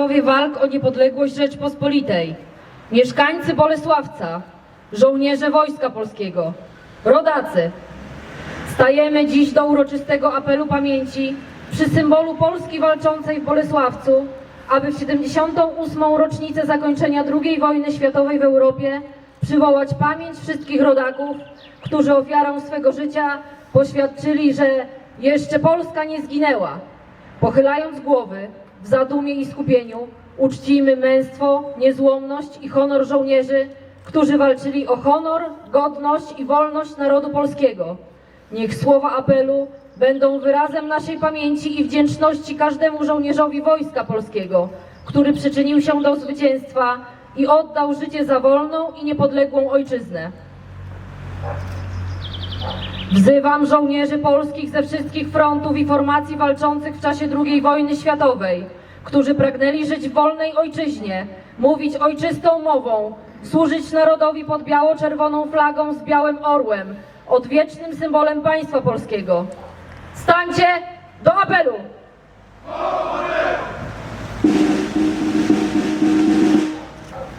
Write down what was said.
Bohaterowie walk o niepodległość Rzeczpospolitej, mieszkańcy Bolesławca, żołnierze Wojska Polskiego, rodacy, stajemy dziś do uroczystego apelu pamięci przy symbolu Polski walczącej w Bolesławcu, aby w 78. rocznicę zakończenia II wojny światowej w Europie przywołać pamięć wszystkich rodaków, którzy ofiarą swego życia poświadczyli, że jeszcze Polska nie zginęła. Pochylając głowy w zadumie i skupieniu, uczcijmy męstwo, niezłomność i honor żołnierzy, którzy walczyli o honor, godność i wolność narodu polskiego. Niech słowa apelu będą wyrazem naszej pamięci i wdzięczności każdemu żołnierzowi Wojska Polskiego, który przyczynił się do zwycięstwa i oddał życie za wolną i niepodległą ojczyznę. Wzywam żołnierzy polskich ze wszystkich frontów i formacji walczących w czasie II wojny światowej, którzy pragnęli żyć w wolnej ojczyźnie, mówić ojczystą mową, służyć narodowi pod biało-czerwoną flagą z białym orłem, odwiecznym symbolem państwa polskiego. Stańcie do apelu!